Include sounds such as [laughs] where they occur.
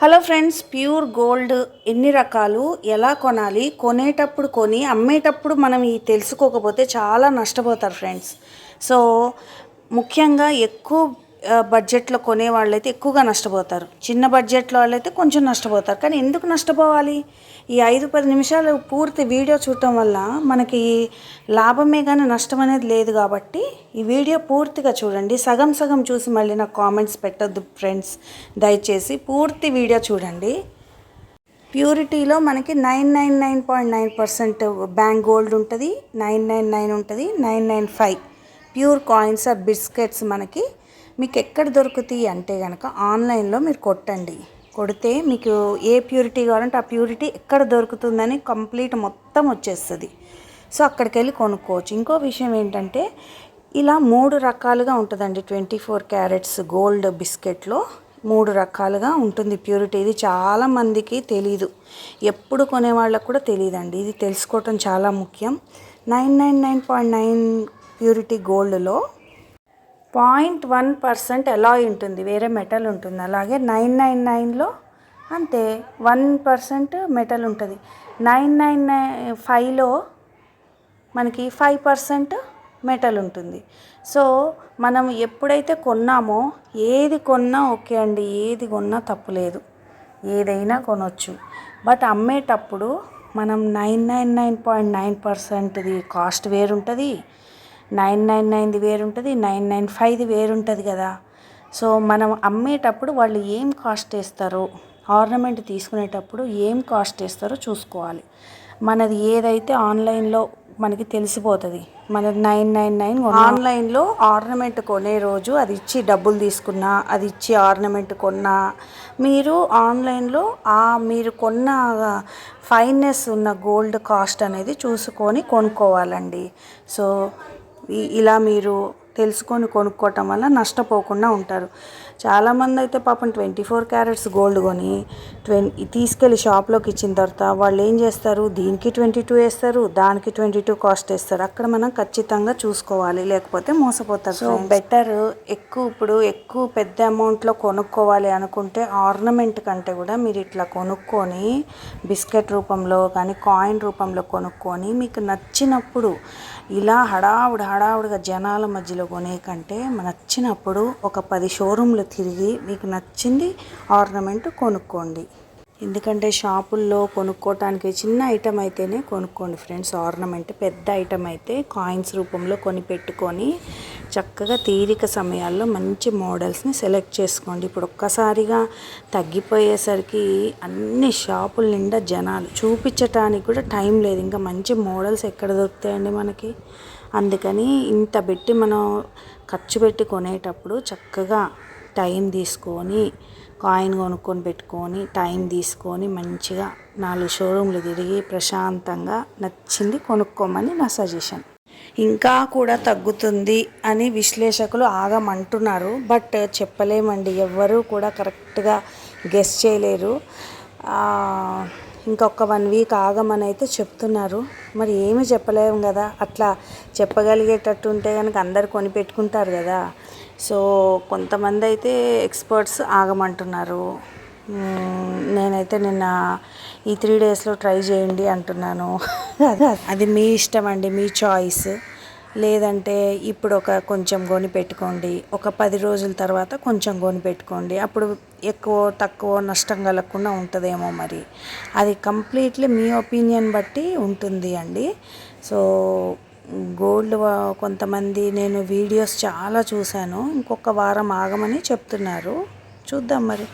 Hello friends pure gold ఎన్ని రకాలు ఎలా కొనాలి కొనేటప్పుడు కొని అమ్మేటప్పుడు మనం ఈ తెలుసుకోకపోతే చాలా నష్టపోతారు ఫ్రెండ్స్. సో ముఖ్యంగా ఎక్కువ బడ్జెట్లో కొనే వాళ్ళైతే ఎక్కువగా నష్టపోతారు. చిన్న బడ్జెట్లో వాళ్ళైతే కొంచెం నష్టపోతారు. కానీ ఎందుకు నష్టపోవాలి? ఈ ఐదు పది నిమిషాలు పూర్తి వీడియో చూడటం వల్ల మనకి లాభమే కానీ నష్టం అనేది లేదు కాబట్టి ఈ వీడియో పూర్తిగా చూడండి. సగం సగం చూసి మళ్ళీ నాకు కామెంట్స్ పెట్టద్దు ఫ్రెండ్స్ దయచేసి పూర్తి వీడియో చూడండి. ప్యూరిటీలో మనకి nine nine nine point nine percent bank gold ఉంటుంది. నైన్ నైన్ నైన్ ఉంటుంది. Nine nine five. Pure coins or biscuits మనకి మీకు ఎక్కడ దొరుకుతాయి అంటే కనుక ఆన్లైన్లో మీరు కొట్టండి. కొడితే మీకు ఏ ప్యూరిటీ కావాలంటే ఆ ప్యూరిటీ ఎక్కడ దొరుకుతుందని కంప్లీట్ మొత్తం వచ్చేస్తుంది. సో అక్కడికి వెళ్ళి కొనుక్కోవచ్చు. ఇంకో విషయం ఏంటంటే ఇలా మూడు రకాలుగా ఉంటుందండి. ట్వంటీ ఫోర్ క్యారెట్స్ గోల్డ్ బిస్కెట్లో మూడు రకాలుగా ఉంటుంది ప్యూరిటీ. ఇది చాలా మందికి తెలీదు. ఎప్పుడు కొనే వాళ్ళకు కూడా తెలియదండి ఇది తెలుసుకోవటం చాలా ముఖ్యం. Nine nine nine point nine purity గోల్డ్లో పాయింట్ వన్ పర్సెంట్ అలాయ్ ఉంటుంది వేరే మెటల్ ఉంటుంది. అలాగే నైన్ నైన్ నైన్లో అంతే వన్ పర్సెంట్ మెటల్ ఉంటుంది. నైన్ నైన్ నైన్ ఫైవ్లో మనకి ఫైవ్ పర్సెంట్ మెటల్ ఉంటుంది. సో మనం ఎప్పుడైతే కొన్నామో ఏది కొన్నా ఓకే అండి ఏది కొన్నా తప్పులేదు ఏదైనా కొనొచ్చు. బట్ అమ్మేటప్పుడు మనం nine nine nine point nine పర్సెంట్ది cost వేరుంటుంది. నైన్ నైన్ నైన్ది వేరుంటుంది నైన్ నైన్ ఫైవ్ది వేరుంటుంది కదా. సో మనం అమ్మేటప్పుడు వాళ్ళు ఏం కాస్ట్ వేస్తారో ఆర్నమెంట్ తీసుకునేటప్పుడు ఏం కాస్ట్ వేస్తారో చూసుకోవాలి. మనది ఏదైతే ఆన్లైన్లో మనకి తెలిసిపోతుంది మనది నైన్ నైన్ నైన్ ఆన్లైన్లో ఆర్నమెంట్ కొనే రోజు అది ఇచ్చి డబ్బులు తీసుకున్నా అది ఇచ్చి ఆర్నమెంట్ కొన్నా మీరు ఆన్లైన్లో ఆ మీరు కొన్న ఫైన్నెస్ ఉన్న గోల్డ్ కాస్ట్ అనేది చూసుకొని కొనుక్కోవాలండి. సో ఇలా మీరు తెలుసుకొని కొనుక్కోవటం వల్ల నష్టపోకుండా ఉంటారు. చాలామంది అయితే పాపం ట్వంటీ ఫోర్ క్యారెట్స్ గోల్డ్ కొని ట్వం తీసుకెళ్ళి షాప్లోకి ఇచ్చిన తర్వాత వాళ్ళు ఏం చేస్తారు? దీనికి ట్వంటీ టూ వేస్తారు దానికి ట్వంటీ టూ కాస్ట్ వేస్తారు. అక్కడ మనం ఖచ్చితంగా చూసుకోవాలి లేకపోతే మోసపోతారు సో బెటర్ ఎక్కువ ఇప్పుడు ఎక్కువ పెద్ద అమౌంట్లో కొనుక్కోవాలి అనుకుంటే ఆర్నమెంట్ కంటే కూడా మీరు ఇట్లా కొనుక్కొని బిస్కెట్ రూపంలో కానీ కాయిన్ రూపంలో కొనుక్కొని మీకు నచ్చినప్పుడు ఇలా హడావుడి హడావుడిగా జనాల మధ్యలో కొనే కంటే నచ్చినప్పుడు ఒక పది షోరూంలు తిరిగి మీకు నచ్చింది ఆర్నమెంట్ కొనుక్కోండి. ఎందుకంటే షాపుల్లో కొనుక్కోవటానికి చిన్న ఐటమ్ అయితేనే కొనుక్కోండి ఫ్రెండ్స్. ఆర్నమెంట్ పెద్ద ఐటమ్ అయితే కాయిన్స్ రూపంలో కొని పెట్టుకొని చక్కగా తీరిక సమయాల్లో మంచి మోడల్స్ని సెలెక్ట్ చేసుకోండి. ఇప్పుడు ఒక్కసారిగా తగ్గిపోయేసరికి అన్ని షాపుల నిండా జనాలు చూపించటానికి కూడా టైం లేదు. ఇంకా మంచి మోడల్స్ ఎక్కడ దొరుకుతాయండి మనకి? అందుకని ఇంత పెట్టి మనం ఖర్చు పెట్టి కొనేటప్పుడు చక్కగా టైం తీసుకొని కాయిన్ కొనుక్కొని పెట్టుకొని టైం తీసుకొని మంచిగా నాలుగు షోరూంలు తిరిగి ప్రశాంతంగా నచ్చింది కొనుక్కోమని నా సజెషన్. ఇంకా కూడా తగ్గుతుంది అని విశ్లేషకులు ఆగమంటున్నారు బట్ చెప్పలేమండి. ఎవ్వరూ కూడా కరెక్ట్గా గెస్ చేయలేరు. ఇంకొక వన్ వీక్ ఆగమని అయితే చెప్తున్నారు. మరి ఏమి చెప్పలేము కదా. అట్లా చెప్పగలిగేటట్టు ఉంటే కనుక అందరు కొనిపెట్టుకుంటారు కదా. సో కొంతమంది అయితే ఎక్స్పర్ట్స్ ఆగమంటున్నారు. నేనైతే నిన్న ఈ త్రీ డేస్లో ట్రై చేయండి అంటున్నాను. [laughs] అది మీ ఇష్టం అండి మీ చాయిస్. లేదంటే ఇప్పుడు ఒక కొంచెం గోని పెట్టుకోండి ఒక పది రోజుల తర్వాత కొంచెం గోని పెట్టుకోండి అప్పుడు ఎక్కువ తక్కువ నష్టం కలగకుండా ఉంటుందేమో మరి. అది కంప్లీట్లీ మీ ఒపీనియన్ బట్టి ఉంటుంది అండి. సో గోల్డ్ కొంతమంది నేను వీడియోస్ చాలా చూశాను ఇంకొక వారం ఆగమని చెప్తున్నారు. చూద్దాం మరి.